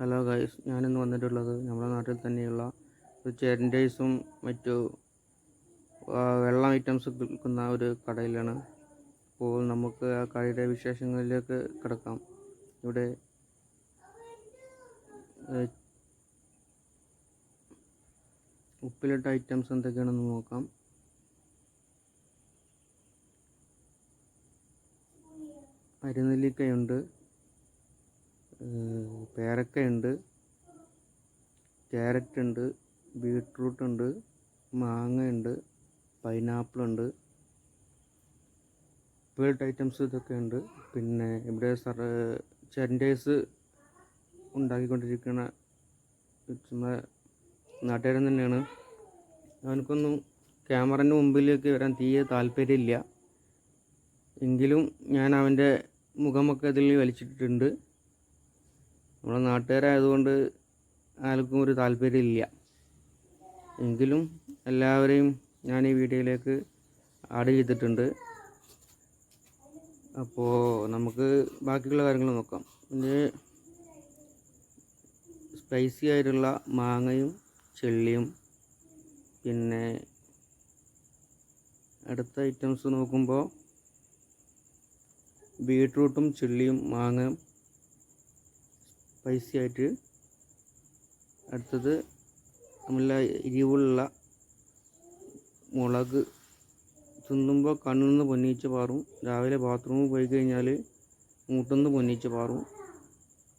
Hello guys ഞാനിന്ന് വന്നിട്ടുള്ളത് നമ്മുടെ നാട്ടിൽ തന്നെയുള്ള ഒരു ചെരൻഡേഴ്സും മറ്റു വെള്ളം ഐറ്റംസ് വിൽക്കുന്ന ഒരു കടയിലാണ്. അപ്പോൾ നമുക്ക് ആ കടയുടെ വിശേഷങ്ങളിലേക്ക് കിടക്കാം. ഇവിടെ ഉപ്പിലിട്ട ഐറ്റംസ് എന്തൊക്കെയാണെന്ന് നോക്കാം. അരിനെല്ലിക്കയുണ്ട്. പേരക്കയുണ്ട് ക്യാരറ്റ് ഉണ്ട് ബീട്രൂട്ട് ഉണ്ട് മാങ്ങയുണ്ട് പൈനാപ്പിൾ ഉണ്ട് വേൾഡ് ഐറ്റംസ് ഇതൊക്കെ ഉണ്ട് പിന്നെ ഇവിടെ സർ ചെൻഡേഴ്സ് ഉണ്ടാക്കിക്കൊണ്ടിരിക്കുന്ന ചുമ്മാ നാട്ടുകാരൻ തന്നെയാണ്. അവനക്കൊന്നും ക്യാമറന്റെ മുമ്പിലേക്ക് വരാൻ തീരെ താല്പര്യമില്ല. എങ്കിലും ഞാൻ അവന്റെ മുഖമൊക്കെ അതിൽ വലിച്ചിട്ടിട്ടുണ്ട്. നമ്മളെ നാട്ടുകാരായതുകൊണ്ട് ആർക്കും ഒരു താല്പര്യമില്ല. എങ്കിലും എല്ലാവരെയും ഞാൻ ഈ വീഡിയോയിലേക്ക് ആഡ് ചെയ്തിട്ടുണ്ട്. അപ്പോൾ നമുക്ക് ബാക്കിയുള്ള കാര്യങ്ങൾ നോക്കാം. പിന്നെ സ്പൈസി ആയിട്ടുള്ള മാങ്ങയും ചെള്ളിയും. പിന്നെ അടുത്ത ഐറ്റംസ് നോക്കുമ്പോൾ ബീട്രൂട്ടും ചെള്ളിയും മാങ്ങയും സ്പൈസി ആയിട്ട് അടുത്തത് നല്ല എരിവുള്ള മുളക് തിന്നുമ്പോൾ കണ്ണിൽ പൊന്നിച്ച് പാറും രാവിലെ ബാത്റൂമിൽ പോയി കഴിഞ്ഞാൽ മൂട്ടുനിന്ന് പൊന്നിച്ച് പാറും.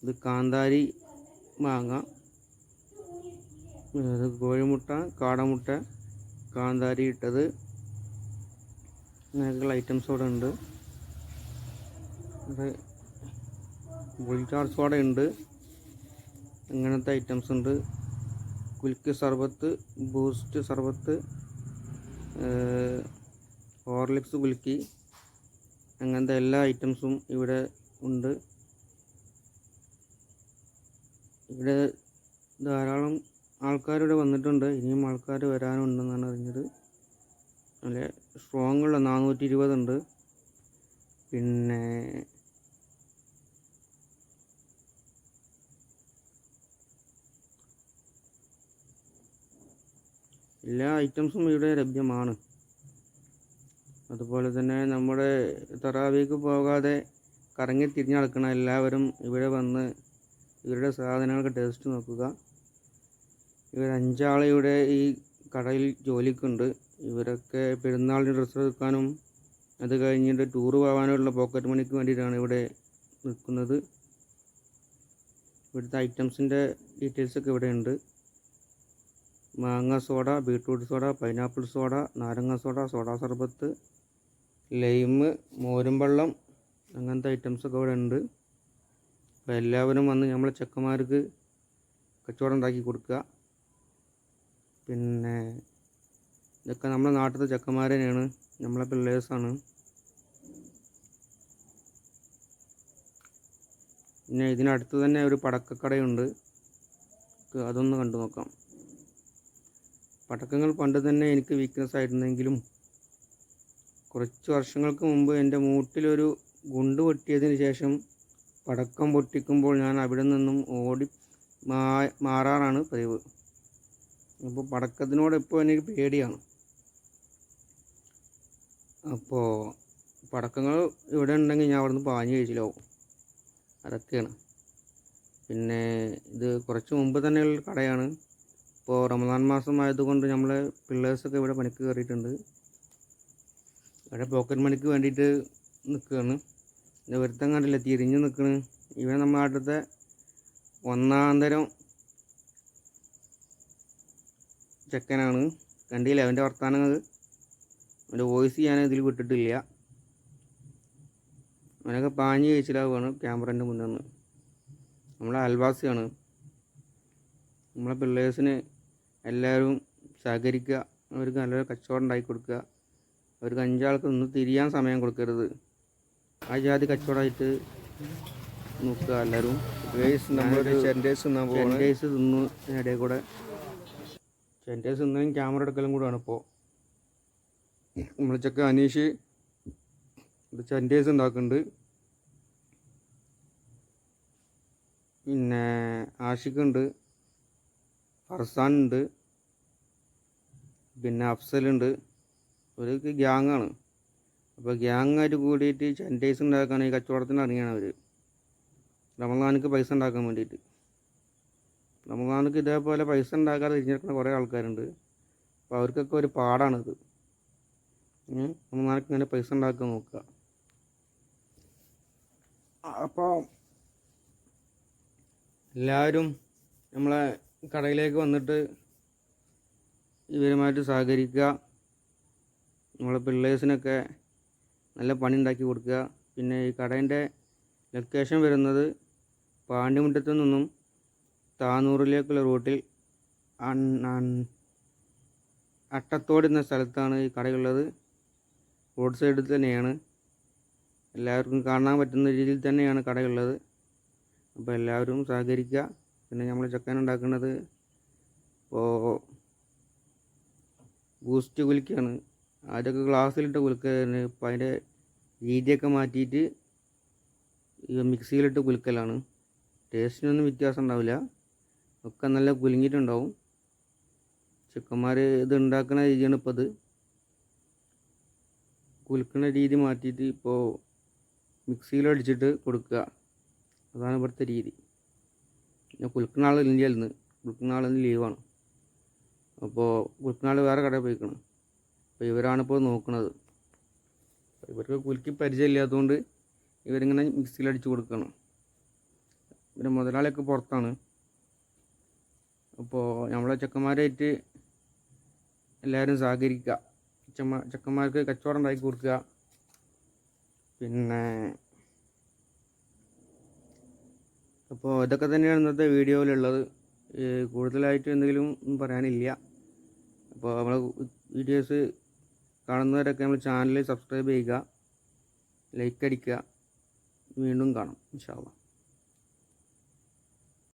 ഇത് കാന്താരി മാങ്ങ കോഴിമുട്ട കാടമുട്ട കാന്താരി ഇട്ടത് അങ്ങനെയൊക്കെയുള്ള ഐറ്റംസ് ഇവിടെ ഉണ്ട്. ബുൾ ചാർജ് സോഡ ഉണ്ട്. ഇങ്ങനത്തെ ഐറ്റംസ് ഉണ്ട്. കുൽക്ക് സർബത്ത് ബൂസ്റ്റ് സർബത്ത് ഹോർലിക്സ് കുലുക്കി അങ്ങനത്തെ എല്ലാ ഐറ്റംസും ഇവിടെ ഉണ്ട്. ഇവിടെ ധാരാളം ആൾക്കാരിവിടെ വന്നിട്ടുണ്ട്. ഇനിയും ആൾക്കാർ വരാനുണ്ടെന്നാണ് അറിഞ്ഞത്. നല്ല സ്ട്രോങ് ഉള്ള നാനൂറ്റി ഇരുപതുണ്ട് പിന്നെ എല്ലാ ഐറ്റംസും ഇവിടെ ലഭ്യമാണ്. അതുപോലെ തന്നെ നമ്മുടെ തറാവിക്ക് പോകാതെ കറങ്ങി തിരിഞ്ഞ് നടക്കണം എല്ലാവരും ഇവിടെ വന്ന് ഇവരുടെ സാധനങ്ങൾക്ക് ടേസ്റ്റ് നോക്കുക. ഇവർ അഞ്ചാൾ ഇവിടെ ഈ കടയിൽ ജോലിക്കുണ്ട്. ഇവരൊക്കെ പെരുന്നാളിന് ഡ്രസ്സ് എടുക്കാനും അത് കഴിഞ്ഞിട്ട് ടൂർ പോകാനുള്ള പോക്കറ്റ് മണിക്ക് വേണ്ടിയിട്ടാണ് ഇവിടെ നിൽക്കുന്നത്. ഇവിടുത്തെ ഐറ്റംസിന്റെ ഡീറ്റെയിൽസൊക്കെ ഇവിടെ ഉണ്ട് മാങ്ങ soda beetroot soda pineapple soda നാരങ്ങ സോഡ സോഡ സർബത്ത് ലൈമ് മോരും വെള്ളം അങ്ങനത്തെ ഐറ്റംസൊക്കെ ഇവിടെ ഉണ്ട്. അപ്പോൾ എല്ലാവരും വന്ന് നമ്മളെ ചെക്കന്മാർക്ക് കച്ചവടം ഉണ്ടാക്കി കൊടുക്കുക. പിന്നെ ഇതൊക്കെ നമ്മുടെ നാട്ടിലത്തെ ചെക്കന്മാർ തന്നെയാണ്. നമ്മളെ പിള്ളേഴ്സാണ് പിന്നെ ഇതിനടുത്ത് തന്നെ ഒരു പടക്കക്കടയുണ്ട്. അതൊന്ന് കണ്ടു നോക്കാം. പടക്കങ്ങൾ പണ്ട് തന്നെ എനിക്ക് വീക്ക്നെസ് ആയിരുന്നെങ്കിലും കുറച്ച് വർഷങ്ങൾക്ക് മുമ്പ് എന്റെ മൂട്ടിലൊരു ഗുണ്ട് പൊട്ടിയതിന് ശേഷം പടക്കം പൊട്ടിക്കുമ്പോൾ ഞാൻ അവിടെ നിന്നും ഓടി മാ മാറാറാണ് പതിവ്. അപ്പോൾ പടക്കത്തിനോട് ഇപ്പോൾ എനിക്ക് പേടിയാണ്. അപ്പോൾ പടക്കങ്ങൾ ഇവിടെ ഉണ്ടെങ്കിൽ ഞാൻ അവിടുന്ന് പാഞ്ഞ് കഴിച്ചിലാവും. അതൊക്കെയാണ്. പിന്നെ ഇത് കുറച്ച് മുമ്പ് തന്നെയുള്ള കടയാണ്. ഇപ്പോൾ റമദാൻ മാസം ആയതുകൊണ്ട് നമ്മളെ പിള്ളേഴ്സൊക്കെ ഇവിടെ പണിക്ക് കയറിയിട്ടുണ്ട്. ഇവിടെ പോക്കറ്റ് മണിക്ക് വേണ്ടിയിട്ട് നിൽക്കുകയാണ്. പിന്നെ ഒരുത്തൻ കണ്ടില്ല തിരിഞ്ഞ് നിൽക്കണ്. ഇവൻ നമ്മുടെ നാട്ടിലത്തെ ഒന്നാം തരം ചെക്കനാണ്. കണ്ടില്ല അവന്റെ വർത്തമാനങ്ങൾ അവന്റെ വോയിസ് ഞാൻ ഇതിൽ വിട്ടിട്ടില്ല. അവനൊക്കെ പാഞ്ഞ് കഴിച്ചിലാവുകയാണ് ക്യാമറേന്റെ മുന്നിൽ നിന്ന്. നമ്മളെ അയൽവാസിയാണ്. നമ്മളെ പിള്ളേഴ്സിന് എല്ലാവരും സഹകരിക്കുക അവർക്ക് നല്ലൊരു കച്ചവടം ഉണ്ടാക്കി കൊടുക്കുക. അവർക്ക് അഞ്ചാൾക്ക് നിന്ന് തിരിയാൻ സമയം കൊടുക്കരുത്. ആ ജാതി കച്ചവടമായിട്ട് നോക്കുക എല്ലാവരും. ചെൻഡേഴ്സ് തിന്നു ഇടയിൽ കൂടെ. സെന്റേഴ്സ് തിന്നതും ക്യാമറ എടുക്കലും കൂടെയാണ് ഇപ്പോൾ നമ്മൾ ചെക്ക അനീഷ് ചെൻഡേഴ്സ് ഉണ്ടാക്കുന്നുണ്ട്. പിന്നെ ആഷിഖ് ഉണ്ട്. ഫർസാൻ ഉണ്ട്. പിന്നെ അഫ്സലുണ്ട് ഗ്യാങ് ഗ്യാങ്ങാണ് അപ്പോൾ ഗ്യാങ്ങായിട്ട് കൂടിയിട്ട് സാനിറ്റൈസ് ഉണ്ടാക്കാൻ ഈ കച്ചവടത്തിന് ഇറങ്ങിയാണ് അവർ റമദാനക്ക് പൈസ ഉണ്ടാക്കാൻ വേണ്ടിയിട്ട്. റമദാനക്ക് ഇതേപോലെ പൈസ ഉണ്ടാക്കാതെ തിരിഞ്ഞെടുക്കുന്ന കുറേ ആൾക്കാരുണ്ട്. അപ്പോൾ അവർക്കൊക്കെ ഒരു പാടാണിത് റമദാനിക്ക് ഇങ്ങനെ പൈസ ഉണ്ടാക്കാൻ നോക്കുക. അപ്പോൾ എല്ലാവരും നമ്മളെ കടയിലേക്ക് വന്നിട്ട് ഇവരുമായിട്ട് സഹകരിക്കുക. നമ്മളെ പിള്ളേഴ്സിനൊക്കെ നല്ല പണി ഉണ്ടാക്കി കൊടുക്കുക. പിന്നെ ഈ കടേന്റെ ലൊക്കേഷൻ വരുന്നത് പാണ്ടിമുറ്റത്തു നിന്നും താനൂറിലേക്കുള്ള റൂട്ടിൽ അട്ടത്തോട് എന്ന സ്ഥലത്താണ് ഈ കടയുള്ളത്. റോഡ് സൈഡിൽ തന്നെയാണ്. എല്ലാവർക്കും കാണാൻ പറ്റുന്ന രീതിയിൽ തന്നെയാണ് കടയുള്ളത്. അപ്പോൾ എല്ലാവരും സഹകരിക്കുക. പിന്നെ നമ്മൾ ചക്കൻ ഉണ്ടാക്കുന്നത്. ഇപ്പോൾ ബൂസ്റ്റ് കുലുക്കിയാണ്. ആദ്യമൊക്കെ ഗ്ലാസ്സിലിട്ട് കുലുക്കുന്നത് ഇപ്പോൾ അതിന്റെ രീതിയൊക്കെ മാറ്റിയിട്ട് മിക്സിയിലിട്ട് കുലുക്കലാണ്. ടേസ്റ്റിനൊന്നും വ്യത്യാസം ഉണ്ടാവില്ല. ഒക്കെ നല്ല കുലുങ്ങിയിട്ടുണ്ടാവും. ചെക്കന്മാർ ഇത് ഉണ്ടാക്കുന്ന രീതിയാണ് ഇപ്പോൾ അത് കുലുക്കുന്ന രീതി മാറ്റിയിട്ട് ഇപ്പോൾ മിക്സിയിലടിച്ചിട്ട് കൊടുക്കുക. അതാണ് ഇവിടുത്തെ രീതി. പിന്നെ കുൽക്കനാൾ ഇന്ത്യയിൽ നിന്ന് ഇന്ന് ലീവാണ് അപ്പോൾ കുൽക്കനാൾ വേറെ കടയിൽ പോയിക്കണം. അപ്പോൾ ഇവരാണിപ്പോൾ നോക്കുന്നത് ഇവർക്ക് കുലുക്കി പരിചയമില്ലാത്തതുകൊണ്ട് ഇവരിങ്ങനെ മിക്സിയിൽ അടിച്ചു കൊടുക്കണം. പിന്നെ മുതലാളിയൊക്കെ പുറത്താണ്. അപ്പോൾ നമ്മളെ ചെക്കന്മാരായിട്ട് എല്ലാവരും സഹകരിക്കുക ചെമ്മ ചെക്കന്മാർക്ക് കച്ചവടം ഉണ്ടാക്കി കൊടുക്കുക പിന്നെ അപ്പോൾ ഇതൊക്കെ തന്നെയാണ് ഇന്നത്തെ വീഡിയോയിലുള്ളത്. കൂടുതലായിട്ട് എന്തെങ്കിലും പറയാനില്ല. അപ്പോൾ നമ്മൾ വീഡിയോസ് കാണുന്നവരൊക്കെ നമ്മൾ ചാനൽ സബ്സ്ക്രൈബ് ചെയ്യുക ലൈക്ക് അടിക്കുക. വീണ്ടും കാണാം. ഇൻഷാ അള്ളാ.